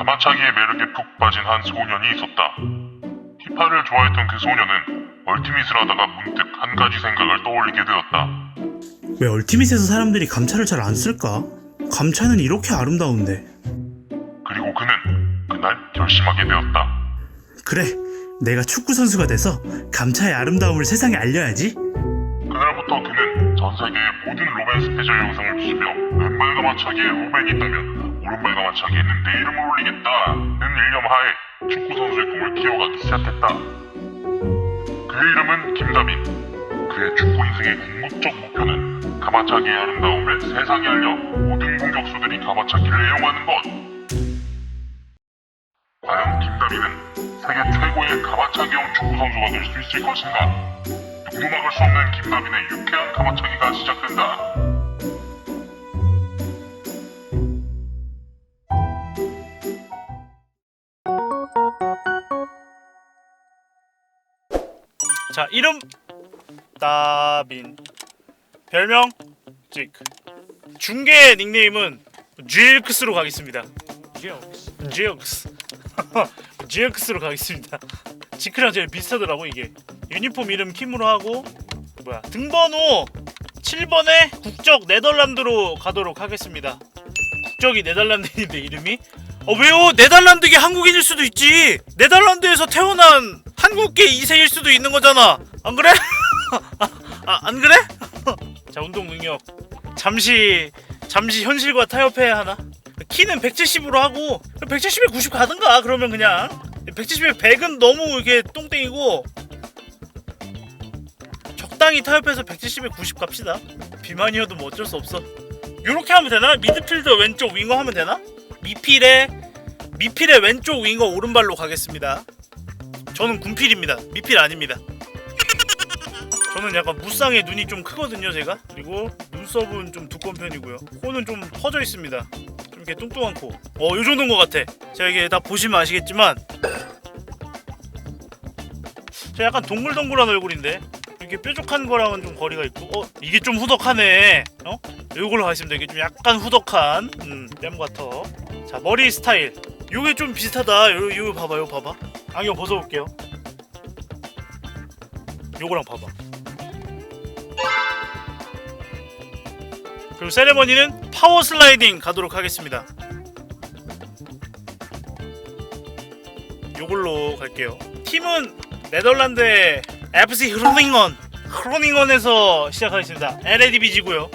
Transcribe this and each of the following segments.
가마차기의 매력에 푹 빠진 한 소년이 있었다. 힙합을 좋아했던 그 소년은 얼티밋을 하다가 문득 한 가지 생각을 떠올리게 되었다. 왜 얼티밋에서 사람들이 감차를 잘 안 쓸까? 감차는 이렇게 아름다운데. 그리고 그는 그날 결심하게 되었다. 그래, 내가 축구 선수가 돼서 감차의 아름다움을 세상에 알려야지. 그날부터 그는 전 세계의 모든 로맨 스페셜 영상을 뒤집며 왼발 가마차기에 로맨이 있다면 오른발 가마차기에는 내 이름을 올리겠다는 일념 하에 축구 선수의 꿈을 키워가기 시작했다. 그의 이름은 김다빈. 그의 축구 인생의 궁극적 목표는 가마차기의 아름다움을 세상에 알려 모든 공격수들이 가마차기를 애용하는 것. 과연 김다빈은 세계 최고의 가마차기형 축구 선수가 될 수 있을 것인가? 누구도 막을 수 없는 김다빈의 유쾌한 가마차기가 시작된다. 자 이름 따빈. 별명 지크 중계 닉네임은 GX로 가겠습니다. GX GX로 가겠습니다. 지크랑 제일 비슷하더라고 이게. 유니폼 이름 킴으로 하고 뭐야 등번호 7번에 국적 네덜란드로 가도록 하겠습니다. 국적이 네덜란드인데 이름이? 어 왜요? 네덜란드계 한국인일 수도 있지. 네덜란드에서 태어난 한국계 2세일 수도 있는 거잖아 안 그래? 아, 안 그래? 자 운동 능력 잠시 잠시 현실과 타협해야 하나? 키는 170으로 하고 170에 90 가든가 그러면 그냥 170에 100은 너무 이게 똥땡이고 적당히 타협해서 170에 90 갑시다 비만이어도 뭐 어쩔 수 없어 요렇게 하면 되나? 미드필더 왼쪽 윙어 하면 되나? 미필의 미필의 왼쪽 윙어 오른발로 가겠습니다 저는 군필입니다. 미필 아닙니다. 저는 약간 무쌍의 눈이 좀 크거든요 제가. 그리고 눈썹은 좀 두꺼운 편이고요. 코는 좀 퍼져 있습니다. 좀 이렇게 뚱뚱한 코 어 요 정도인 것 같아. 제가 이게 다 보시면 아시겠지만 저 약간 동글동글한 얼굴인데 이렇게 뾰족한 거랑은 좀 거리가 있고 어 이게 좀 후덕하네. 어? 요걸로 가겠습니다. 이게 좀 약간 후덕한 음 뺨 같아 자 머리 스타일. 요게 좀 비슷하다. 요, 요 봐봐 요 봐봐 안경 벗어볼게요 요거랑 봐봐 그리고 세레머니는 파워 슬라이딩 가도록 하겠습니다. 요걸로 갈게요. 팀은 네덜란드의 FC 흐로닝건 흐로닝건에서 시작하겠습니다. LADBG고요.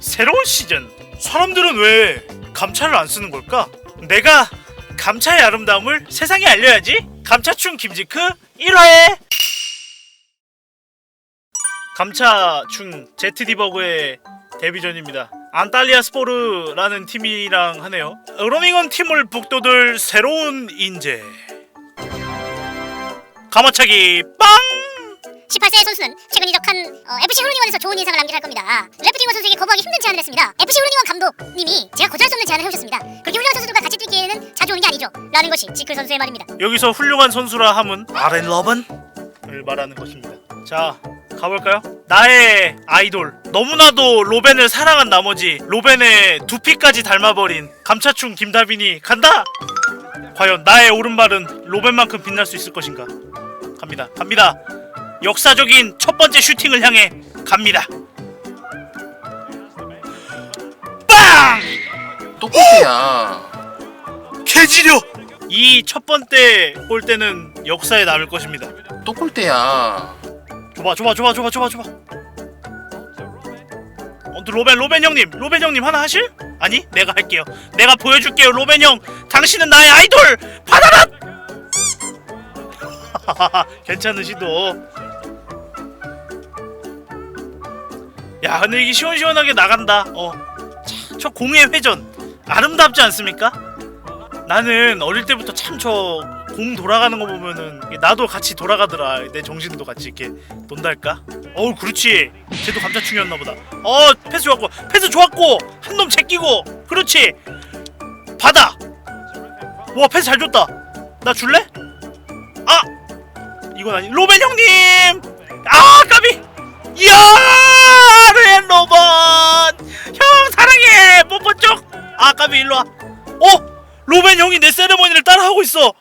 새로운 시즌. 사람들은 왜 감차를 안 쓰는 걸까? 내가 감차의 아름다움을 세상에 알려야지. 감차충 김지크 1화에 감차충 제트디버그의 데뷔전입니다. 안탈리아 스포르라는 팀이랑 하네요. 로밍언 팀을 북돋을 새로운 인재. 가마차기 빵! 18세 선수는 최근 이적한 어, FC 후르니원에서 좋은 인상을 남길 할 겁니다. 레프팅원 선수에게 거부하기 힘든 제안을 했습니다. FC 후르니원 감독님이 제가 거절할 수 없는 제안을 해오셨습니다. 라는 것이 지클 선수의 말입니다. 여기서 훌륭한 선수라 함은 아렌 러번을 말하는 것입니다. 자, 가볼까요? 나의 아이돌 너무나도 로벤을 사랑한 나머지 로벤의 두피까지 닮아버린 감차충 김다빈이 간다. 과연 나의 오른발은 로벤만큼 빛날 수 있을 것인가? 갑니다. 갑니다. 역사적인 첫 번째 슈팅을 향해 갑니다. 빵! 똑같이야. 개지려! 이 첫 번째 골대는 역사에 남을 것입니다. 똑골대야. 줘봐 줘봐 줘봐 줘봐 줘봐 줘봐 어, 또 로벤 로벤 형님 로벤 형님 하나 하실? 아니 내가 할게요 내가 보여줄게요 로벤 형 당신은 나의 아이돌 받아라 괜찮은 시도 야 근데 이게 시원시원하게 나간다 어저 공의 회전 아름답지 않습니까? 나는 어릴 때부터 참 저 공 돌아가는 거 보면은 나도 같이 돌아가더라. 내 정신도 같이 이렇게 논달까? 어우 그렇지. 쟤도 감자충이었나 보다. 어 패스 좋았고 패스 좋았고 한 놈 제끼고 그렇지. 받아. 와 패스 잘 줬다. 나 줄래? 아 이건 아니 로벤 형님! 아 까비! 이야 렌 로번! 형 사랑해! 뽀뽀 쪽 아 까비 일로와. 어 로벤 형이 내 세레머니를 따라하고 있어.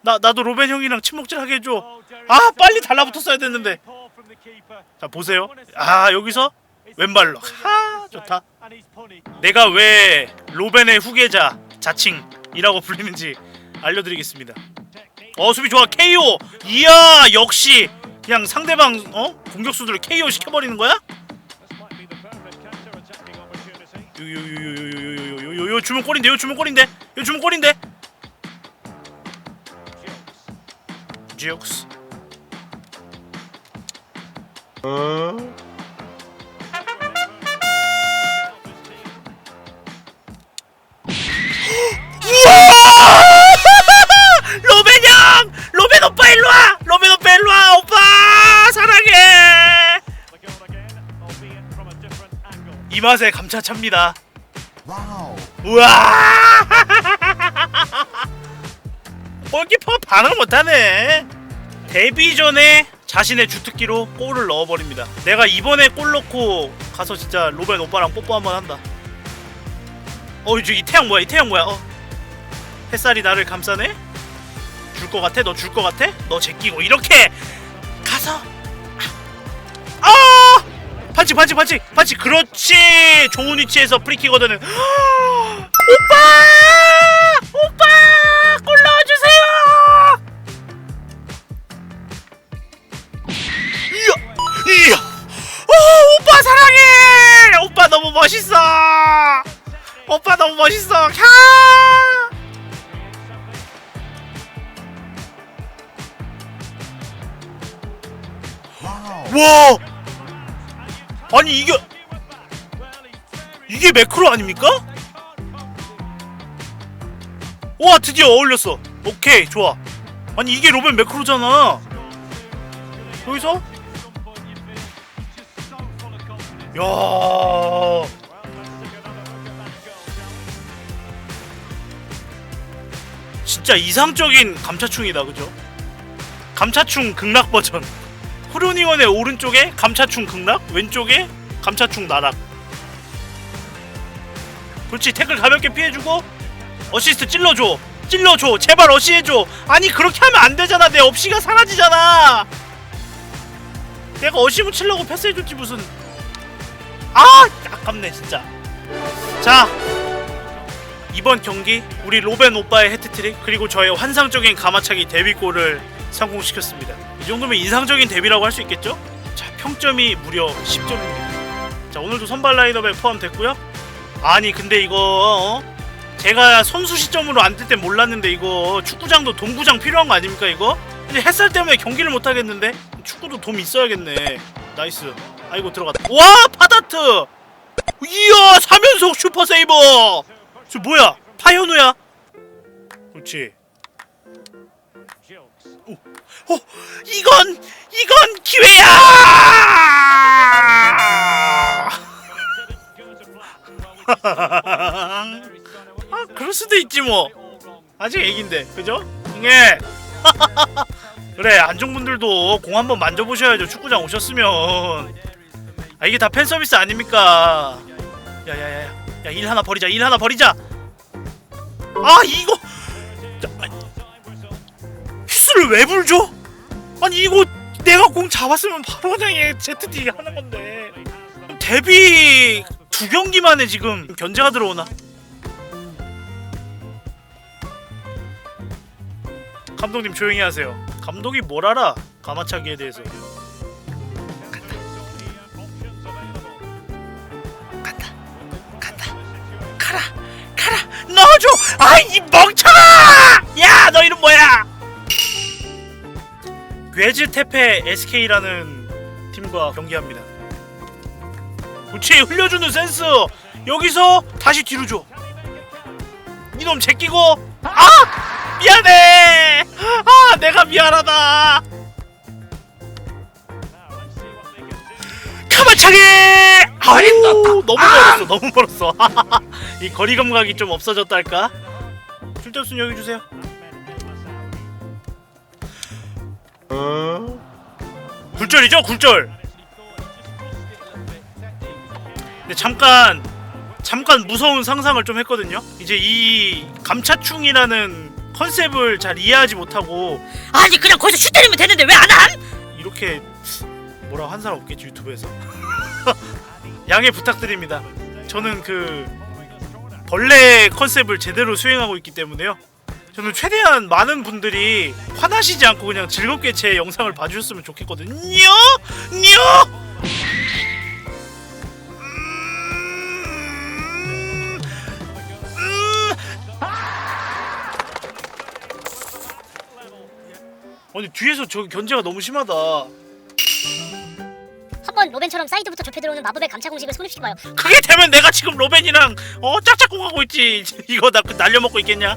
나 나도 로벤 형이랑 친목질 하게 해줘. 아 빨리 달라붙었어야 됐는데. 자 보세요. 아 여기서 왼발로. 하 좋다. 내가 왜 로벤의 후계자 자칭이라고 불리는지 알려드리겠습니다. 어 수비 좋아 KO. 이야 역시 그냥 상대방 어 공격수들을 KO 시켜버리는 거야? 요요요요요요요요요 주면 골인데 요 주면 골인데 요 주면 골인데 지옥스 로벤 형! 로벤 오빠 일로와! 로벤 오빠 일로와! 오빠! 사랑해! 이 맛에 감차 찹니다 우와! 골키퍼 반응 못하네. 데뷔 전에 자신의 주특기로 골을 넣어버립니다. 내가 이번에 골 넣고 가서 진짜 로벤 오빠랑 뽀뽀 한번 한다. 어 이제 이 태양 뭐야? 이 태양 뭐야? 어. 햇살이 나를 감싸네? 줄 것 같아? 너 줄 것 같아? 너 제끼고 이렇게 가서. 아! 아! 반칙 반칙 반칙 반칙. 그렇지. 좋은 위치에서 프리킥거든은 오빠! 오빠 너무 멋있어 오빠 너무 멋있어 캬 와! 아니 이게 이게 매크로 아닙니까? 와 드디어 어울렸어. 오케이 좋아. 아니 이게 로벤 매크로잖아. 여기서 야. 진짜 이상적인 감차충이다 그죠? 감차충 극락 버전. 후르니원의 오른쪽에 감차충 극락, 왼쪽에 감차충 나락. 그렇지 태클 가볍게 피해주고 어시스트 찔러줘, 찔러줘, 제발 어시해줘. 아니 그렇게 하면 안 되잖아. 내 없이가 사라지잖아. 내가 어시 붙이려고 패스해줬지 무슨. 아 아깝네 진짜. 자 이번 경기 우리 로벤 오빠의 해트트릭 그리고 저의 환상적인 가마차기 데뷔골을 성공시켰습니다. 이 정도면 인상적인 데뷔라고 할 수 있겠죠? 자, 평점이 무려 10점입니다. 자, 오늘도 선발 라인업에 포함됐고요. 아니, 근데 이거 어? 제가 선수 시점으로 안 뜰 때 몰랐는데 이거 축구장도 동구장 필요한 거 아닙니까 이거? 근데 햇살 때문에 경기를 못 하겠는데 축구도 돔 있어야겠네. 나이스. 아이고 들어갔다. 와, 파다트. 이야, 3연속 슈퍼 세이버. 저 뭐야? 파현우야. 그렇지. 어, 이건 이건 기회야! 아, 그럴 수도 있지 뭐. 아직 애긴데, 그죠? 예. 그래, 안종분들도 공 한번 만져보셔야죠. 축구장 오셨으면. 아, 이게 다 팬 서비스 아닙니까? 야야야야, 야 일 하나 버리자, 일 하나 버리자. 아, 이거. 자, 아니, 휘스를 왜 불죠? 아니 이거 내가 공 잡았으면 바로 그냥 ZD 하는 건데 데뷔 두 경기 만에 지금 견제가 들어오나? 감독님 조용히 하세요. 감독이 뭘 알아? 가마차기에 대해서. 넣어줘. 아이 멍청아! 야, 너 이름 뭐야? 괴즈테페 SK라는 팀과 경기합니다. 그렇지 흘려주는 센스 여기서 다시 뒤로 줘. 이놈 제끼고 아 미안해 아 내가 미안하다 가마차기 아우 너무 멀었어 너무 멀었어. 이 거리 감각이 좀 없어졌달까? 출전순 여기 주세요. 굴절이죠 굴절. 근데 잠깐 잠깐 무서운 상상을 좀 했거든요. 이제 이 감차충이라는 컨셉을 잘 이해하지 못하고 아니 그냥 거기서 슛 때리면 되는데 왜 안 함? 이렇게 뭐라고 한 사람 없겠지 유튜브에서 양해 부탁드립니다. 저는 그 벌레 컨셉을 제대로 수행하고 있기 때문에요. 저는 최대한 많은 분들이 화나시지 않고 그냥 즐겁게 제 영상을 봐주셨으면 좋겠거든요. 요. 음, 음. 아니 뒤에서 저 견제가 너무 심하다. 로벤처럼 사이드부터 좁혀 들어오는 마법의 감차 공식을 성립시켜봐요. 그게 되면 내가 지금 로벤이랑 어 짝짝꿍 하고 있지. 이거 나그 날려먹고 있겠냐?